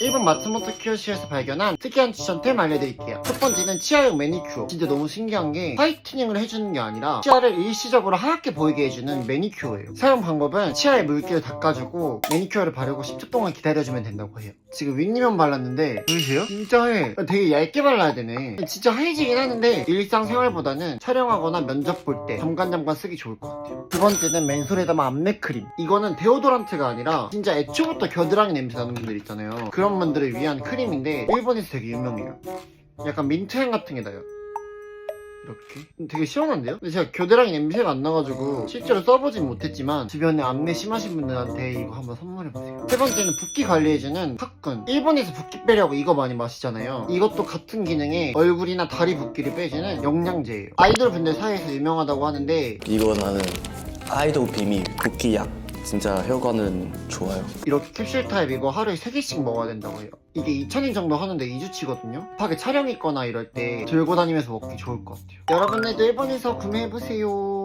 일본 마츠모토 키요시에서 발견한 특이한 추천템 알려드릴게요. 첫 번째는 치아용 매니큐어. 진짜 너무 신기한 게 화이트닝을 해주는 게 아니라 치아를 일시적으로 하얗게 보이게 해주는 매니큐어예요. 사용 방법은 치아에 물기를 닦아주고 매니큐어를 바르고 10초 동안 기다려주면 된다고 해요. 지금 윗니면 발랐는데 보이세요? 진짜 해. 되게 얇게 발라야 되네. 진짜 하얘지긴 하는데 일상생활보다는 촬영하거나 면접 볼 때 잠깐 잠깐 쓰기 좋을 것 같아요. 두 번째는 맨솔에다마 안매 크림. 이거는 데오도란트가 아니라 진짜 애초부터 겨드랑이 냄새 나는 분들 있잖아요. 그런 분들을 위한 크림인데 일본에서 되게 유명해요. 약간 민트향 같은 게 나요. 이렇게 되게 시원한데요? 근데 제가 겨드랑이 냄새가 안 나가지고 실제로 써보진 못했지만 주변에 안내 심하신 분들한테 이거 한번 선물해보세요 세 번째는 붓기 관리해주는 팝근 일본에서 붓기 빼려고 이거 많이 마시잖아요 이것도 같은 기능에 얼굴이나 다리 붓기를 빼주는 영양제예요 아이돌 분들 사이에서 유명하다고 하는데 이거 나는 아이돌 비밀 붓기약 진짜 혈관은 좋아요. 이렇게 캡슐 타입 이거 하루에 3개씩 먹어야 된다고 해요. 이게 2,000엔 정도 하는데 2주치거든요. 급하게 촬영 있거나 이럴 때 들고 다니면서 먹기 좋을 것 같아요. 여러분들도 일본에서 구매해보세요